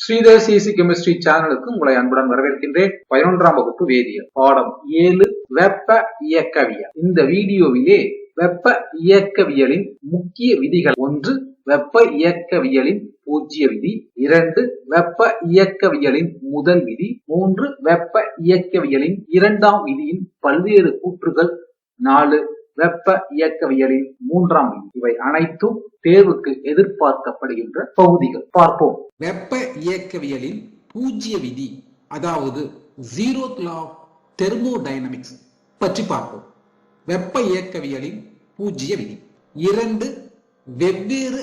Sridhar CC chemistry சேனலுக்கு உங்களை அன்புடன் வரவேற்கின்றேன். பதினொன்றாம் வகுப்பு வேதியியல். பாடம் ஏழு வெப்ப இயக்கவியல். இந்த வீடியோவிலே வெப்ப இயக்கவியலின் முக்கிய விதிகள் ஒன்று வெப்ப இயக்கவியலின் பூஜ்ய விதி. இரண்டு வெப்ப இயக்கவியலின் முதல் விதி. மூன்று வெப்ப இயக்கவியலின் இரண்டாம் விதியின் பல்வேறு கூற்றுகள். நாலு வெப்ப இயக்கவியலின் மூன்றாம் இவை அனைத்தும் தேர்வுக்கு எதிர்பார்க்கப்படுகின்ற பகுதிகள். பார்ப்போம். வெப்ப இயக்கவியலின் பூஜ்ய விதி அதாவது ஜீரோ லா தெர்மோடைனமிக்ஸ் பற்றி பார்ப்போம். வெப்ப இயக்கவியலின் பூஜ்ய விதி. இரண்டு வெவ்வேறு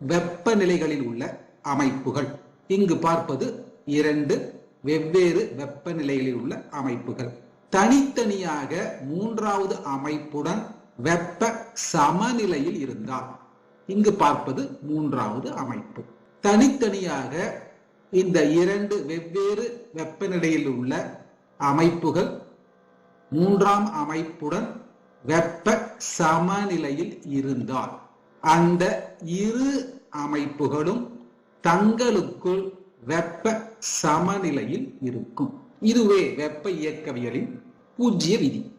வெப்பநிலைகளில் உள்ள அமைப்புகள். இங்கு பார்ப்பது இரண்டு வெவ்வேறு வெப்பநிலைகளில் உள்ள அமைப்புகள். தனித்தனியாக மூன்றாவது அமைப்புடன் வெப்ப சமநிலையில் இருந்தால். இங்கு பார்ப்பது மூன்றாவது அமைப்பு. தனித்தனியாக இந்த இரண்டு வெவ்வேறு வெப்பநிலையில் உள்ள அமைப்புகள் மூன்றாம் அமைப்புடன் வெப்ப சமநிலையில் இருந்தால் அந்த இரு அமைப்புகளும் தங்களுக்குள் வெப்ப சமநிலையில் இருக்கும். இதுவே வெப்ப இயக்கவியலின் பூஜ்ய விதி.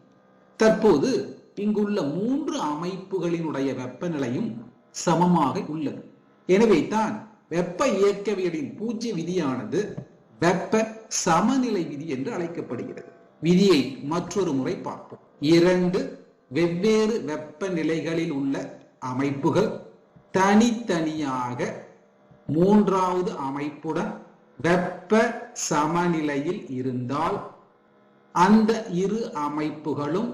தற்போது இங்குள்ள மூன்று அமைப்புகளினுடைய வெப்பநிலையும் சமமாக உள்ளது. எனவே தான் வெப்ப இயக்கவியலின் பூஜ்ய விதியானது வெப்ப சமநிலை விதி என்று அழைக்கப்படுகிறது. விதியை மற்றொரு முறை பார்ப்போம். இரண்டு வெவ்வேறு வெப்பநிலைகளில் உள்ள அமைப்புகள் தனித்தனியாக மூன்றாவது அமைப்புடன் வெப்ப சமநிலையில் இருந்தால் அந்த இரு அமைப்புகளும்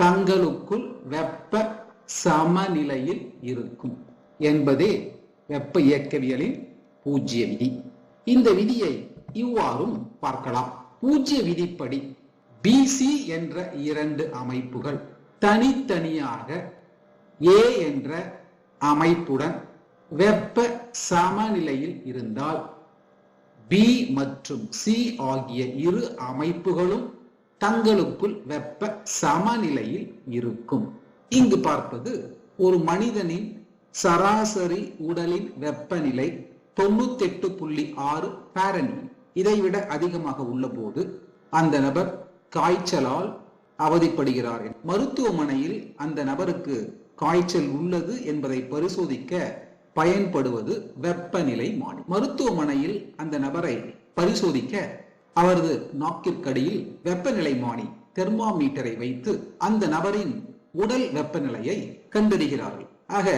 தங்களுக்குள் வெப்ப சமநிலையில் இருக்கும் என்பதே வெப்ப இயக்கவியலின் பூஜ்ய விதி. இந்த விதியை இவ்வாறும் பார்க்கலாம். பூஜ்ய விதிப்படி பிசி என்ற இரண்டு அமைப்புகள் தனித்தனியாக ஏ என்ற அமைப்புடன் வெப்ப சமநிலையில் இருந்தால் பி மற்றும் சி ஆகிய இரு அமைப்புகளும் தங்களுக்குள் வெப்ப சமநிலையில் இருக்கும். இங்கு பார்ப்பது ஒரு மனிதனின் சராசரி உடலின் வெப்பநிலை தொண்ணூத்தி எட்டு புள்ளி ஆறு பாரனி இதைவிட அதிகமாக உள்ள போது அந்த நபர் காய்ச்சலால் அவதிப்படுகிறார் மருத்துவமனையில் அந்த நபருக்கு காய்ச்சல் உள்ளது என்பதை பரிசோதிக்க பயன்படுவது வெப்பநிலை மானி. மருத்துவமனையில் அந்த நபரை பரிசோதிக்க அவரது நாக்கிற்கடியில் வெப்பநிலை மானி தெர்மாமீட்டரை வைத்து அந்த நபரின் உடல் வெப்பநிலையை கண்டறிகிறார்கள். ஆக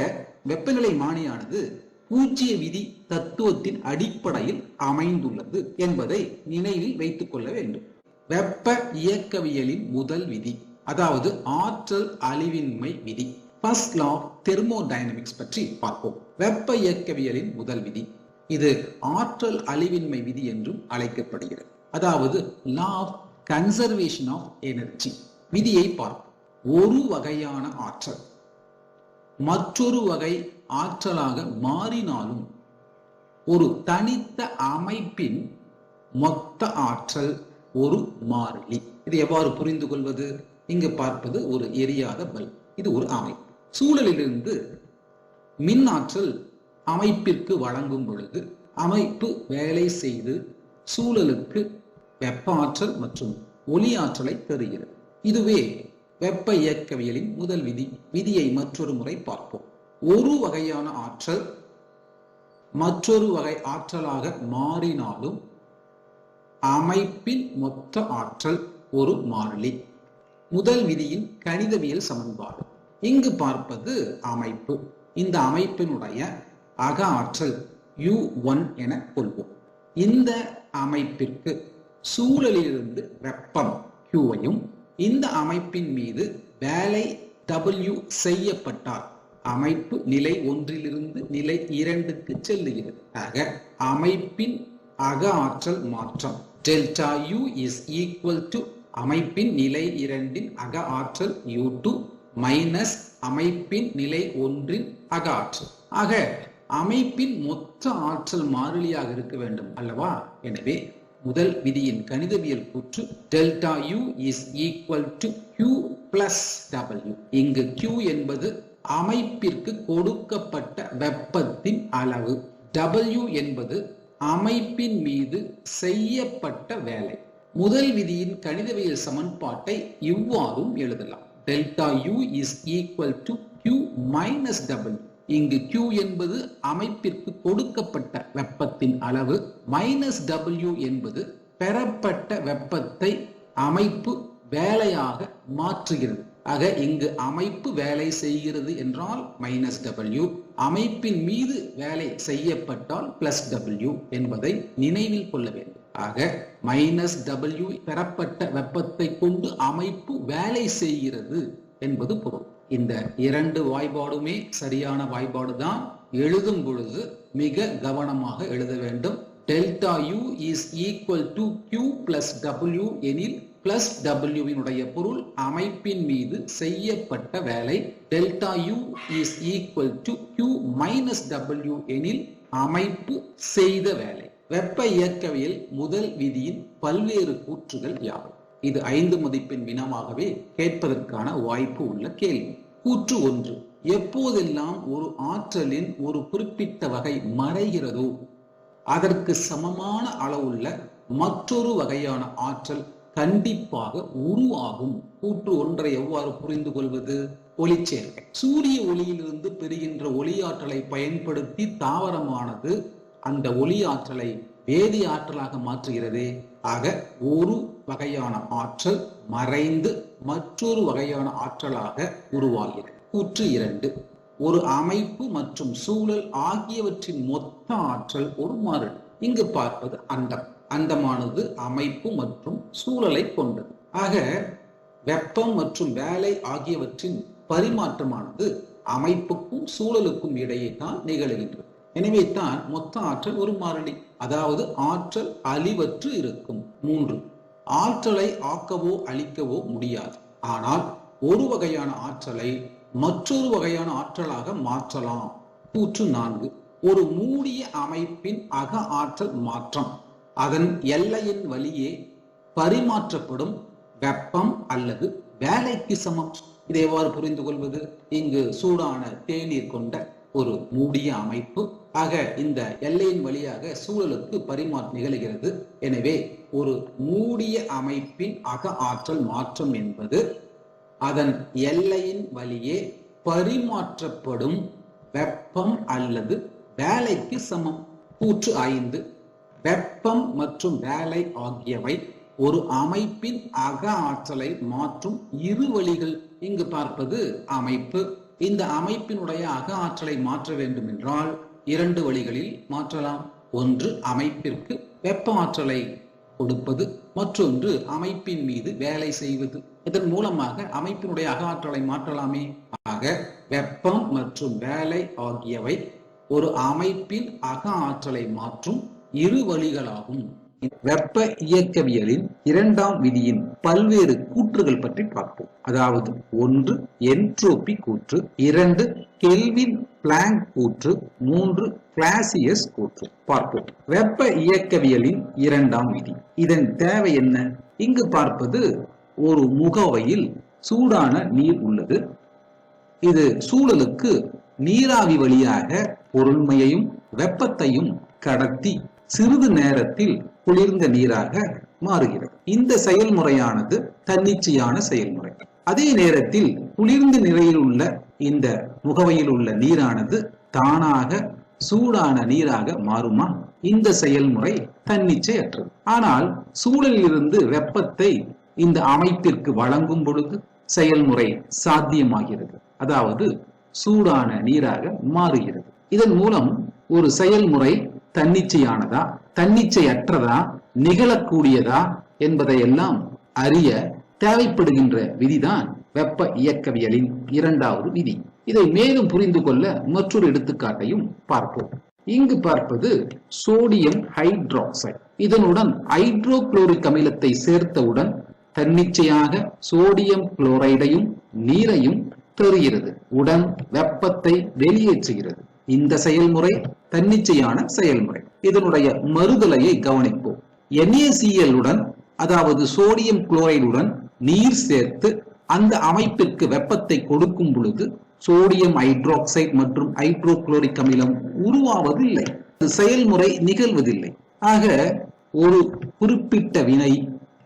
வெப்பநிலை மானியானது பூஜ்ய விதி தத்துவத்தின் அடிப்படையில் அமைந்துள்ளது என்பதை நினைவில் வைத்துக் கொள்ள வேண்டும். வெப்ப இயக்கவியலின் முதல் விதி அதாவது ஆற்றல் அழிவின்மை விதி ஃபர்ஸ்ட் லா தெர்மோடைனமிக்ஸ் பற்றி பார்ப்போம். வெப்ப இயக்கவியலின் முதல் விதி இது ஆற்றல் அழிவின்மை விதி என்றும் அழைக்கப்படுகிறது. அதாவது law of conservation of energy விதியை பார்ப்போம். ஒரு வகையான ஆற்றல். மற்றொரு வகை ஆற்றலாக மாறினாலும் ஒரு தனித்த அமைப்பின் மொத்த ஆற்றல் ஒரு மாறிலி. இது எவ்வாறு புரிந்து கொள்வது? இங்கு பார்ப்பது ஒரு எரியாத பல்ப் இது ஒரு அமைப்பு. சூழலிலிருந்து மின் ஆற்றல் அமைப்பிற்கு வழங்கும் பொழுது அமைப்பு வேலை செய்து சூழலுக்கு வெப்ப ஆற்றல் மற்றும் ஒலி ஆற்றலை பெறுகிறது. இதுவே வெப்ப இயக்கவியலின் முதல் விதி விதியை மற்றொரு முறை பார்ப்போம். ஒரு வகையான ஆற்றல் மற்றொரு வகை ஆற்றலாக மாறினாலும் அமைப்பின் மொத்த ஆற்றல் ஒரு மாறிலி. முதல் விதியின் கணிதவியல் சமன்பாடு. இங்கு பார்ப்பது அமைப்பு. இந்த அமைப்பினுடைய அக ஆற்றல் யூ ஒன் என கொள்வோம். இந்த அமைப்பிற்கு சூழலிலிருந்து வெப்பம் கியூவையும் இந்த அமைப்பின் மீது வேலை டபிள்யூ செய்யப்பட்டால் அமைப்பு நிலை ஒன்றிலிருந்து நிலை இரண்டுக்கு செல்லுகிறது. ஆக அமைப்பின் அக ஆற்றல் மாற்றம். Delta U is equal to அமைப்பின் நிலை இரண்டின் அக ஆற்றல் யூ டூ மைனஸ் அமைப்பின் நிலை ஒன்றின் அக ஆற்றல். ஆக அமைப்பின் மொத்த ஆற்றல் மாறிலியாக இருக்க வேண்டும் அல்லவா? எனவே முதல் விதியின் கணிதவியல் கூற்று delta U is equal to Q plus W இங்கு கியூ என்பது அமைப்பிற்கு கொடுக்கப்பட்ட வெப்பத்தின் அளவு. டபிள்யூ என்பது அமைப்பின் மீது செய்யப்பட்ட வேலை. முதல் விதியின் கணிதவியல் சமன்பாட்டை இவ்வாறும் எழுதலாம். Delta U is equal to Q minus W இங்கு Q என்பது அமைப்பிற்கு கொடுக்கப்பட்ட வெப்பத்தின் அளவு மைனஸ் W என்பது பெறப்பட்ட வெப்பத்தை அமைப்பு வேலையாக மாற்றுகிறது. ஆக இங்கு அமைப்பு வேலை செய்கிறது என்றால் மைனஸ் டபிள்யூ அமைப்பின் மீது வேலை செய்யப்பட்டால் பிளஸ் டபிள்யூ என்பதை நினைவில் கொள்ள வேண்டும். ஆக மைனஸ் டபிள்யூ பெறப்பட்ட வெப்பத்தை கொண்டு அமைப்பு வேலை செய்கிறது என்பது பொருள். இந்த இரண்டு வாய்பாடுமே சரியான வாய்பாடு தான் எழுதும் பொழுது மிக கவனமாக எழுத வேண்டும். Delta U is equal to Q plus W எனில் பிளஸ் டபிள்யூவினுடைய பொருள் அமைப்பின் மீது செய்யப்பட்ட வேலை. Delta U is equal to Q minus W எனில் அமைப்பு செய்த வேலை. வெப்ப இயக்கவியல் முதல் விதியின் பல்வேறு கூற்றுகள் யாவை? இது ஐந்து மதிப்பெண் வினமாகவே கேட்பதற்கான வாய்ப்பு உள்ள கேள்வி. கூற்று ஒன்று எப்போதெல்லாம் ஒரு ஆற்றலின் ஒரு குறிப்பிட்ட வகை மறைகிறதோ அதற்கு சமமான அளவுள்ள மற்றொரு வகையான ஆற்றல் கண்டிப்பாக உருவாகும். கூற்று ஒன்றை எவ்வாறு புரிந்து கொள்வது? ஒளிச்சேர்க்கை. சூரிய ஒளியிலிருந்து பெறுகின்ற ஒளியாற்றலை பயன்படுத்தி தாவரமானது அந்த ஒளி ஆற்றலை வேதி ஆற்றலாக மாற்றுகிறது. ஆக ஒரு வகையான ஆற்றல் மறைந்து மற்றொரு வகையான ஆற்றலாக உருவாகிறது. கூற்று இரண்டு. ஒரு அமைப்பு மற்றும் சூழல் ஆகியவற்றின் மொத்த ஆற்றல் ஒரு மாறல் இங்கு பார்ப்பது அண்டம். அண்டமானது அமைப்பு மற்றும் சூழலை கொண்டது ஆக வெப்பம் மற்றும் வேலை ஆகியவற்றின் பரிமாற்றமானது அமைப்புக்கும் சூழலுக்கும் இடையே தான் நிகழ்கின்றது. எனவே தான் மொத்த ஆற்றல் ஒரு மாறிலி. அதாவது ஆற்றல் அழிவற்று இருக்கும். மூன்று. ஆற்றலை ஆக்கவோ அழிக்கவோ முடியாது. ஆனால் ஒரு வகையான ஆற்றலை மற்றொரு வகையான ஆற்றலாக மாற்றலாம். கூற்று நான்கு. ஒரு மூடிய அமைப்பின் அக ஆற்றல் மாற்றம். அதன் எல்லையின் வழியே பரிமாற்றப்படும் வெப்பம் அல்லது வேலைக்கு சமம். இதை எவ்வாறு புரிந்து கொள்வது இங்கு சூடான தேநீர் கொண்ட ஒரு மூடிய அமைப்பு. ஆக இந்த எல்லையின் வழியாக சூழலுக்கு பரிமாற்றம் நிகழ்கிறது. எனவே ஒரு மூடிய அமைப்பின் அக ஆற்றல் மாற்றம் என்பது அதன் எல்லையின் வழியே பரிமாற்றப்படும் வெப்பம் அல்லது வேலைக்கு சமம். கூற்று ஐந்து. வெப்பம் மற்றும் வேலை ஆகியவை ஒரு அமைப்பின் அக ஆற்றலை மாற்றும் இரு வழிகள். இங்கு பார்ப்பது அமைப்பு. இந்த அமைப்பினுடைய அக ஆற்றலை மாற்ற வேண்டும் என்றால் இரண்டு வழிகளில் மாற்றலாம். ஒன்று அமைப்பிற்கு வெப்ப ஆற்றலை கொடுப்பது மற்றொன்று அமைப்பின் மீது வேலை செய்வது. இதன் மூலமாக அமைப்பினுடைய அக ஆற்றலை மாற்றலாமே. ஆக வெப்பம் மற்றும் வேலை ஆகியவை ஒரு அமைப்பின் அக ஆற்றலை மாற்றும் இரு வழிகளாகும். வெப்ப இயக்கவியலின் இரண்டாம் விதியின் பல்வேறு கூற்றுகள் பற்றி பார்ப்போம். அதாவது ஒன்று என்ட்ரோபி கூற்று இரண்டு கெல்வின் பிளாங்க் கூற்று மூன்று கிளாசியஸ் கூற்று. பார்ப்போம். வெப்ப இயக்கவியலின் இரண்டாம் விதி. இதன் தேவை என்ன? இங்கு பார்ப்பது ஒரு முகவையில் சூடான நீர் உள்ளது. இது சூழலுக்கு நீராவி வழியாக பொருண்மையையும் வெப்பத்தையும் கடத்தி சிறிது நேரத்தில் குளிர்ந்த நீராக மாறுகிறது. இந்த செயல்முறையானது தன்னிச்சையான செயல்முறை. அதே நேரத்தில் குளிர்ந்த நிலையில் உள்ள இந்த முகவையில் உள்ள நீரானது தானாக சூடான நீராக மாறுமா? இந்த செயல்முறை தன்னிச்சையற்றது. ஆனால் சூழலில் இருந்து வெப்பத்தை இந்த அமைப்பிற்கு வழங்கும் பொழுது செயல்முறை சாத்தியமாகிறது. அதாவது சூடான நீராக மாறுகிறது. இதன் மூலம் ஒரு செயல்முறை தன்னிச்சையானதா? தன்னிச்சையற்றதா? நிகழக்கூடியதா? என்பதையெல்லாம் அறிய தேவைப்படுகின்ற விதிதான் வெப்ப இயக்கவியலின் இரண்டாவது விதி. இதை மேலும் புரிந்து கொள்ள மற்றொரு எடுத்துக்காட்டையும் பார்ப்போம். இங்கு பார்ப்பது சோடியம் ஹைட்ராக்சைடு. இதனுடன் ஹைட்ரோகுளோரிக் அமிலத்தை சேர்த்தவுடன் தன்னிச்சையாக சோடியம் குளோரைடையும் நீரையும் தெரிகிறது. உடன் வெப்பத்தை வெளியேற்றுகிறது. இந்த செயல்முறை தன்னிச்சையான செயல்முறை. இதனுடைய மறுதலையை கவனிப்போம். என்ஏசிஎல்லுடன் உடன் அதாவது சோடியம் குளோரைடுடன் நீர் சேர்த்து அந்த அமைப்பிற்கு வெப்பத்தை கொடுக்கும் பொழுது சோடியம் ஹைட்ராக்சைடு மற்றும் ஹைட்ரோகுளோரிக் அமிலம் உருவாவதில்லை. செயல்முறை நிகழ்வதில்லை. ஆக ஒரு குறிப்பிட்ட வினை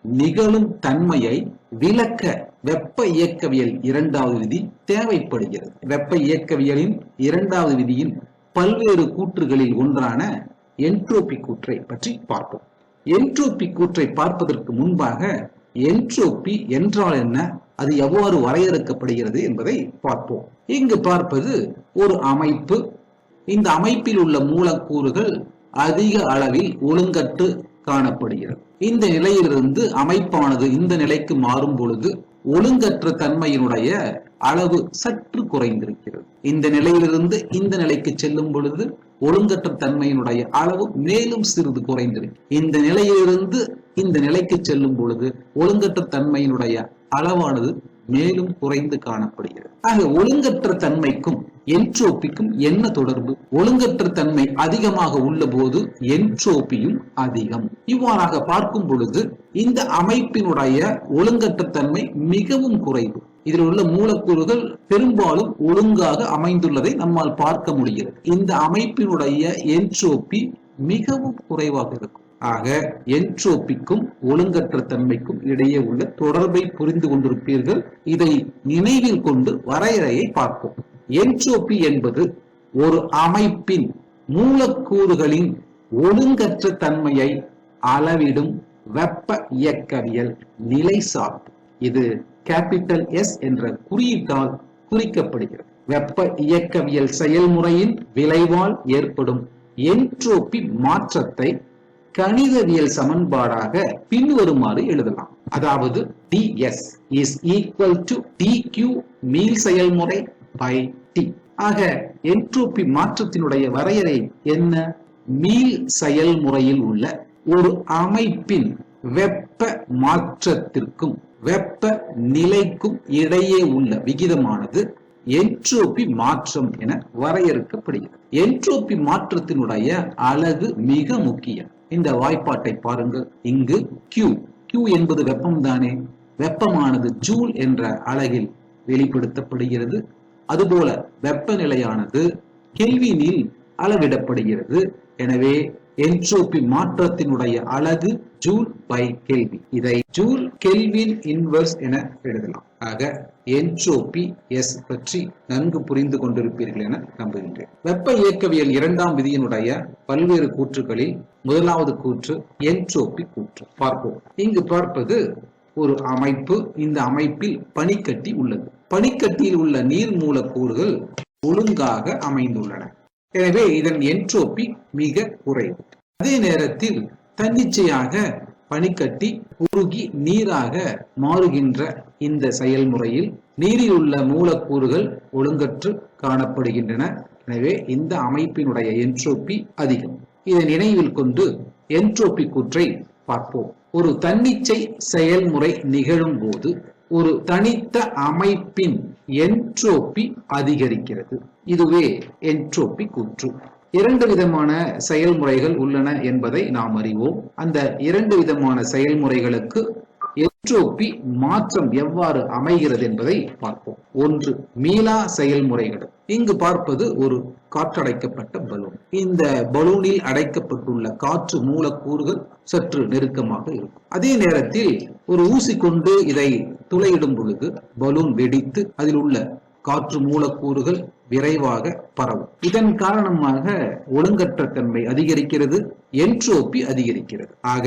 நிகழும் தன்மையை விளக்க வெப்ப இயக்கவியல் இரண்டாவது விதி தேவைப்படுகிறது. வெப்ப இயக்கவியலின் இரண்டாவது விதியின் பல்வேறு கூற்றுகளில் ஒன்றான என்ட்ரோபி கூற்றை பற்றி பார்ப்போம். என்ட்ரோபி கூற்றை பார்ப்பதற்கு முன்பாக என்ட்ரோபி என்றால் என்ன? அது எவ்வாறு வரையறுக்கப்படுகிறது என்பதை பார்ப்போம். இங்கு பார்ப்பது ஒரு அமைப்பு. இந்த அமைப்பில் உள்ள மூலக்கூறுகள் அதிக அளவில் ஒழுங்கற்று காணப்படுகிறது. இந்த நிலையிலிருந்து அமைப்பானது இந்த நிலைக்கு மாறும் பொழுது ஒழுங்கற்ற தன்மையினுடைய அளவு சற்று குறைந்திருக்கிறது. இந்த நிலையிலிருந்து இந்த நிலைக்கு செல்லும் பொழுது ஒழுங்கற்ற தன்மையினுடைய அளவு மேலும் சிறிது குறைந்திருக்கு இந்த நிலையிலிருந்து இந்த நிலைக்கு செல்லும் பொழுது ஒழுங்கற்ற தன்மையினுடைய அளவானது மேலும் குறைந்து காணப்படுகிறது. ஆக ஒழுங்கற்ற தன்மைக்கும் என்ட்ரோபிக்கும் என்ன தொடர்பு? ஒழுங்கற்ற தன்மை அதிகமாக உள்ள போது என்ட்ரோபியும் அதிகம். இவ்வாறாக பார்க்கும் பொழுது இந்த அமைப்பினுடைய ஒழுங்கற்ற தன்மை மிகவும் குறைவு. இதில் உள்ள மூலக்கூறுகள் பெரும்பாலும் ஒழுங்காக அமைந்துள்ளதை நம்மால் பார்க்க முடிகிறது. இந்த அமைப்பினுடைய என்ட்ரோபி மிகவும் குறைவாக இருக்கும். ஆக என்ட்ரோபிக்கும் ஒழுங்கற்ற தன்மைக்கும் இடையே உள்ள தொடர்பை புரிந்து கொண்டிருப்பீர்கள். இதை நினைவில் கொண்டு வரையறையை பார்ப்போம். என்ட்ரோபி என்பது ஒரு அமைப்பின் மூலக்கூறுகளின் ஒழுங்கற்ற தன்மையை அளவிடும் வெப்ப இயக்கவியல் நிலை சார்பு. இது கேபிட்டல் எஸ் என்ற குறியீட்டால் குறிக்கப்படுகிறது. வெப்ப இயக்கவியல் செயல்முறையின் விளைவால் ஏற்படும் என்ட்ரோபி மாற்றத்தை கணிதவியல் சமன்பாடாக பின்வருமாறு எழுதலாம். அதாவது ds is to D dq மீள் செயல்முறை பை டி ஆக என்ட்ரோபி மாற்றத்தினுடைய வரையறை என்ன? மீள் செயல்முறையில் உள்ள ஒரு அமைப்பின் வெப்ப மாற்றத்திற்கும் வெப்ப நிலைக்கும் இடையே உள்ள விகிதமானது என்ட்ரோபி மாற்றம் என வரையறுக்கப்படுகிறது. என்ட்ரோபி மாற்றத்தினுடைய அலகு மிக முக்கியம். இந்த வாய்ப்பாட்டை பாருங்கள். இங்கு கியூ கியூ என்பது வெப்பம் தானே வெப்பமானது ஜூல் என்ற அலகில் வெளிப்படுத்தப்படுகிறது. அதுபோல வெப்பநிலையானது கெல்வினில் அளவிடப்படுகிறது. எனவே என்ட்ரோபி மாற்றத்தினுடைய அலகு ஜூல் பை கெல்வி. இதை ஜூல் கெல்வின் இன்வர்ஸ் என எழுதலாம். ஆக என்ட்ரோபி எஸ் பற்றி நன்கு புரிந்து கொண்டிருப்பீர்கள் என நம்புகின்றேன். வெப்ப இயக்கவியல் இரண்டாம் விதியினுடைய பல்வேறு கூற்றுகளில் முதலாவது கூற்று என்ட்ரோபி கூற்று. பார்ப்போம். இங்கு பார்ப்பது ஒரு அமைப்பு. இந்த அமைப்பில் பனிக்கட்டி உள்ளது. பனிக்கட்டியில் உள்ள நீர் மூலக்கூறுகள் ஒழுங்காக அமைந்துள்ளன. எனவே இதன் என்ட்ரோபி மிக குறைவு. அதே நேரத்தில் தன்னிச்சையாக பனிக்கட்டி உருகி நீராக மாறுகின்ற இந்த செயல்முறையில் நீரில் உள்ள மூலக்கூறுகள் ஒழுங்கற்று காணப்படுகின்றன. எனவே இந்த அமைப்பினுடைய என்ட்ரோபி அதிகம். இதை நினைவில் கொண்டு என்ட்ரோபி கூற்றை பார்ப்போம். ஒரு தன்னிச்சை செயல்முறை நிகழும் போது ஒரு தனித்த அமைப்பின் என்ட்ரோபி அதிகரிக்கிறது. இதுவே என்ட்ரோபி கூற்று. இரண்டு விதமான செயல்முறைகள் உள்ளன என்பதை நாம் அறிவோம். அந்த இரண்டு விதமான செயல்முறைகளுக்கு என்ட்ரோபி மாற்றம் எவ்வாறு அமைகிறது என்பதை பார்ப்போம். ஒன்று மீளா செயல்முறைகள். இங்கு பார்ப்பது ஒரு காற்றடைக்கப்பட்ட பலூன். இந்த பலூனில் அடைக்கப்பட்டுள்ள காற்று மூலக்கூறுகள் சற்று நெருக்கமாக இருக்கும். அதே நேரத்தில் ஒரு ஊசி கொண்டு இதை துளையிடும் பொழுது பலூன் வெடித்து அதில் உள்ள காற்று மூலக்கூறுகள் விரைவாக பரவும். இதன் காரணமாக ஒழுங்கற்ற தன்மை அதிகரிக்கிறது என்ட்ரோபி அதிகரிக்கிறது. ஆக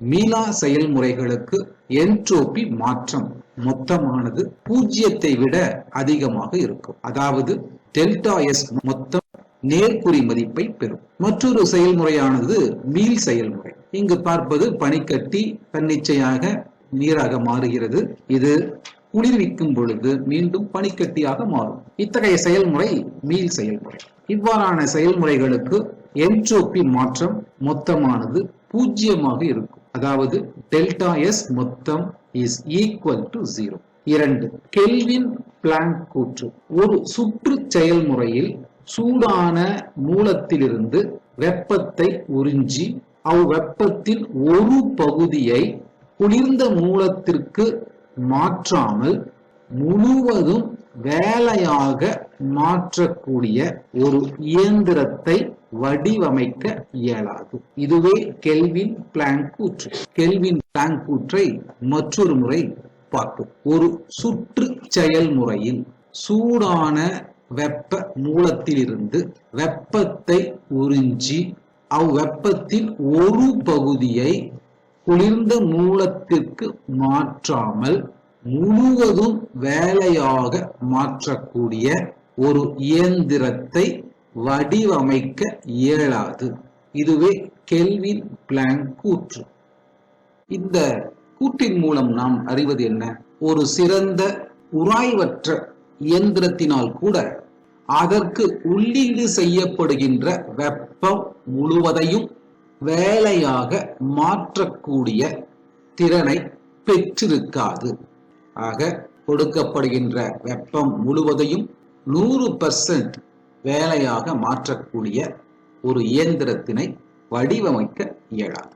மீளா செயல்முறைகளுக்கு என்ட்ரோபி மாற்றம் மொத்தமானது பூஜ்ஜியத்தை விட அதிகமாக இருக்கும். அதாவது டெல்டா எஸ் மொத்தம் நேர்குறி மதிப்பை பெறும். மற்றொரு செயல்முறையானது மீள் செயல்முறை. இங்கு பார்ப்பது பனிக்கட்டி தன்னிச்சையாக நீராக மாறுகிறது. இது குளிர்விக்கும் பொழுது மீண்டும் பனிக்கட்டியாக மாறும். இத்தகைய செயல்முறை மீள் செயல்முறை. இவ்வாறான செயல்முறைகளுக்கு என்ட்ரோபி மாற்றம் மொத்தமானது பூஜ்ஜியமாக இருக்கும். அதாவது டெல்டா எஸ் மொத்தம் இஸ் ஈக்குவல் டு ஜீரோ இரண்டு கெல்வின் பிளாங்க் கூற்று. ஒரு சுற்று செயல்முறையில் சூடான மூலத்திலிருந்து வெப்பத்தை உறிஞ்சி அவ்வெப்பத்தின் ஒரு பகுதியை குளிர்ந்த மூலத்திற்கு மாற்றாமல் முழுவதும் வேலையாக மாற்றக்கூடிய ஒரு இயந்திரத்தை வடிவமைக்க இயலாது. இதுவே கெல்வின் பிளாங்க் கூற்று. கெல்வின் பிளாங்க் கூற்றை மற்றொரு முறை பார்ப்போம். ஒரு சுற்று செயல்முறையில் சூடான வெப்ப மூலத்திலிருந்து வெப்பத்தை உறிஞ்சி அவ்வெப்பத்தின் ஒரு பகுதியை குளிர்ந்த மூலத்திற்கு மாற்றாமல் முழுவதும் வேலையாக மாற்றக்கூடிய ஒரு இயந்திரத்தை வடிவமைக்க இயலாது. இதுவே கெல்வின் பிளான் கூற்று. இந்த கூற்றின் மூலம் நாம் அறிவது என்ன? ஒரு சிறந்த உராய்வற்ற இயந்திரத்தினால் கூட அதற்கு உள்ளீடு செய்யப்படுகின்ற வெப்பம் முழுவதையும் வேலையாக மாற்றக்கூடிய திறனை பெற்றிருக்காது. ஆக கொடுக்கப்படுகின்ற வெப்பம் முழுவதையும் நூறு பர்சன்ட் வேலையாக மாற்றக்கூடிய ஒரு இயந்திரத்தினை வடிவமைக்க இயலாது.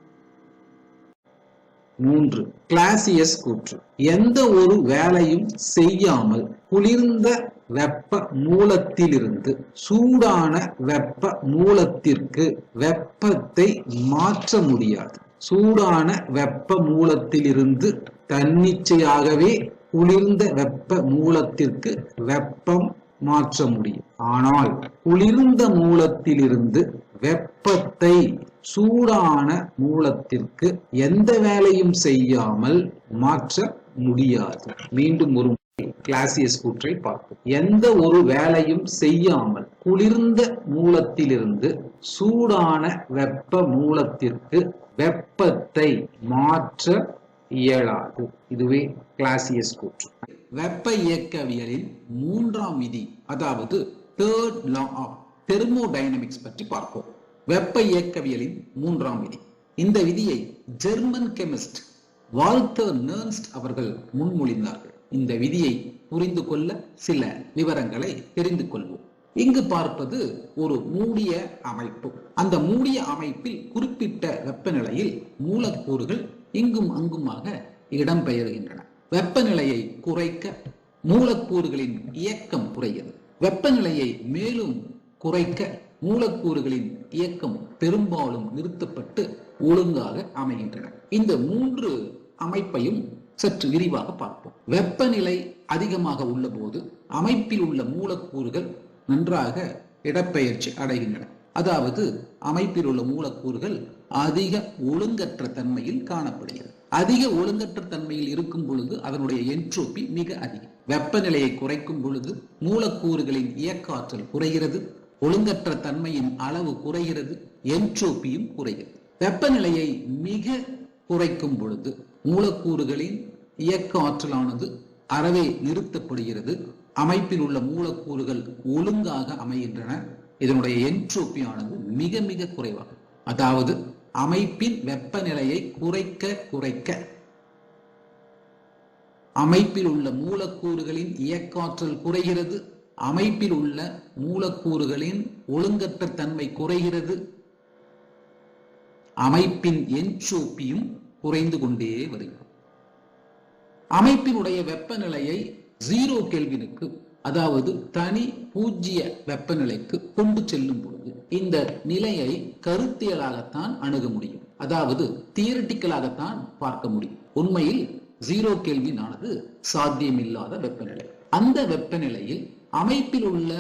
மூன்று கிளாசியஸ் கூற்று. எந்த ஒரு வேலையும் செய்யாமல் குளிர்ந்த வெப்ப மூலத்திலிருந்து சூடான வெப்ப மூலத்திற்கு வெப்பத்தை மாற்ற முடியாது. சூடான வெப்ப மூலத்திலிருந்து தன்னிச்சையாகவே குளிர்ந்த வெப்ப மூலத்திற்கு வெப்பம் மாற்ற முடியும். ஆனால் குளிர்ந்த மூலத்திலிருந்து வெப்பத்தை சூடான மூலத்திற்கு எந்த வேலையும் செய்யாமல் மாற்ற முடியாது. மீண்டும் ஒரு கிளாசியஸ் கூற்றை பார்ப்போம். எந்த ஒரு வேலையும் செய்யாமல் குளிர்ந்த மூலத்திலிருந்து சூடான வெப்ப மூலத்திற்கு வெப்பத்தை மாற்ற இயலாது. இதுவே கிளாசியஸ் கூற்று. வெப்ப இயக்கவியலின் மூன்றாம் விதி அதாவது தேர்ட் லா ஆஃப் தெர்மோடைனமிக்ஸ் பற்றி பார்ப்போம். வெப்ப இயக்கவியலின் மூன்றாம் விதி. இந்த விதியை ஜெர்மன் கெமிஸ்ட் வால்டர் நர்ன்ஸ்ட் அவர்கள் முன்மொழிந்தார்கள். இந்த விதியை புரிந்து கொள்ள சில விவரங்களை தெரிந்து கொள்வோம். இங்கு பார்ப்பது ஒரு மூடிய அமைப்பு. அந்த மூடிய அமைப்பில் குறிப்பிட்ட வெப்பநிலையில் மூலக்கூறுகள் இங்கும் அங்குமாக இடம்பெயர்கின்றன. வெப்பநிலையை குறைக்க மூலக்கூறுகளின் இயக்கம் குறைகிறது. வெப்பநிலையை மேலும் குறைக்க மூலக்கூறுகளின் இயக்கம் பெரும்பாலும் நிறுத்தப்பட்டு ஒழுங்காக அமைகின்றன. இந்த மூன்று அமைப்பையும் சற்று விரிவாக பார்ப்போம். வெப்பநிலை அதிகமாக உள்ள போது அமைப்பில் உள்ள மூலக்கூறுகள் நன்றாக இடப்பெயர்ச்சி அடைகின்றன. அதாவது அமைப்பில் உள்ள மூலக்கூறுகள் அதிக ஒழுங்கற்ற தன்மையில் காணப்படுகிறது. அதிக ஒழுங்கற்ற தன்மையில் இருக்கும் பொழுது அதனுடைய என்ட்ரோபி மிக அதிகம். வெப்பநிலையை குறைக்கும் பொழுது மூலக்கூறுகளின் இயக்க ஆற்றல் குறைகிறது. ஒழுங்கற்ற தன்மையின் அளவு குறைகிறது. என்ட்ரோபியும் குறைகிறது வெப்பநிலையை மிக குறைக்கும் பொழுது மூலக்கூறுகளின் இயக்க ஆற்றலானது அறவே நிறுத்தப்படுகிறது. அமைப்பில் உள்ள மூலக்கூறுகள் ஒழுங்காக அமைகின்றன. இதனுடைய என்ட்ரோபியானது மிக மிக குறைவாகும். அதாவது அமைப்பின் வெப்பநிலையை குறைக்க குறைக்க. அமைப்பில் உள்ள மூலக்கூறுகளின் இயக்காற்றல் குறைகிறது. அமைப்பில் உள்ள மூலக்கூறுகளின் ஒழுங்கற்ற தன்மை குறைகிறது. அமைப்பின் என்ட்ரோபியும் குறைந்து கொண்டே வருகிறது. அமைப்பினுடைய வெப்பநிலையை ஜீரோ கெல்வினுக்கு அதாவது தனி பூஜ்ஜிய வெப்பநிலைக்கு கொண்டு செல்லும் பொழுது இந்த நிலையை கருத்தியலாகத்தான் அணுக முடியும். அதாவது தியரிட்டிக்கலாகத்தான் பார்க்க முடியும். உண்மையில் ஜீரோ கேள்வின் ஆனது சாத்தியமில்லாத வெப்பநிலை. அந்த வெப்பநிலையில் அமைப்பில் உள்ள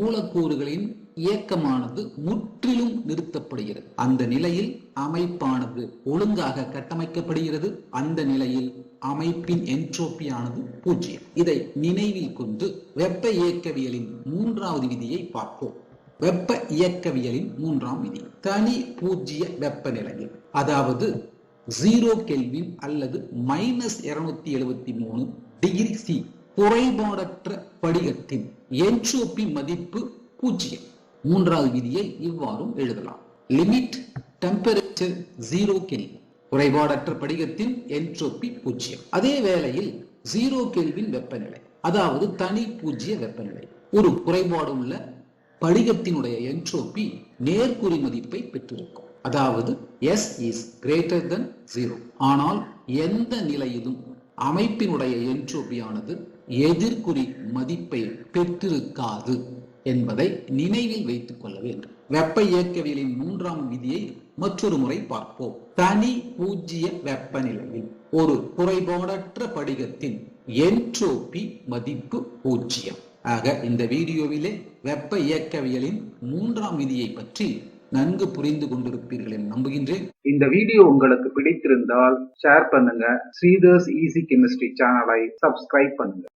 மூலக்கூறுகளின் இயக்கமானது முற்றிலும் நிறுத்தப்படுகிறது. அந்த நிலையில் அமைப்பானது ஒழுங்காக கட்டமைக்கப்படுகிறது. அந்த நிலையில் அமைப்பின் என்ட்ரோபியானது பூஜ்ஜியம். இதை நினைவில் கொண்டு வெப்ப இயக்கவியலின் மூன்றாவது விதியை பார்ப்போம். வெப்ப இயக்கவியலின் மூன்றாம் விதி. தனி பூஜ்ஜிய வெப்பநிலையில் அதாவது ஜீரோ கெல்வின் அல்லது மைனஸ் இருநூத்தி எழுபத்தி மூணு டிகிரி சி குறைபாடற்ற படிகத்தின் என்ட்ரோபி மதிப்பு பூஜ்ஜியம் மூன்றாவது விதியை இவ்வாறும் எழுதலாம். லிமிட் டெம்பரேச்சர் ஜீரோ கெல்வின் குறைபாடற்ற படிகத்தின் என்ட்ரோபி பூஜ்ஜியம் அதே வேளையில் ஜீரோ கெல்வின் வெப்பநிலை அதாவது தனி பூஜ்ஜிய வெப்பநிலை. ஒரு குறைபாடு உள்ள படிகத்தினுடைய என்ட்ரோபி நேர்குறி மதிப்பை பெற்றிருக்கும். அதாவது S is greater than zero ஆனால் எந்த நிலையிலும் அமைப்பினுடைய என்ட்ரோபியானது எதிர்குறி மதிப்பை பெற்றிருக்காது என்பதை நினைவில் வைத்துக் கொள்ள வேண்டும். வெப்ப இயக்கவியலின் மூன்றாம் விதியை மற்றொரு முறை பார்ப்போம். தனி பூஜ்ஜிய வெப்பநிலையில் ஒரு குறைபாடற்ற படிகத்தின் என்ட்ரோபி மதிப்பு பூஜ்ஜியம். ஆக இந்த வீடியோவிலே வெப்ப இயக்கவியலின் மூன்றாம் விதியை பற்றி நன்கு புரிந்து கொண்டிருப்பீர்கள் என நம்புகின்றேன். இந்த வீடியோ உங்களுக்கு பிடித்திருந்தால் ஷேர் பண்ணுங்க. ஸ்ரீதர்ஸ் ஈஸி கெமிஸ்ட்ரி சேனலை சப்ஸ்கிரைப் பண்ணுங்க.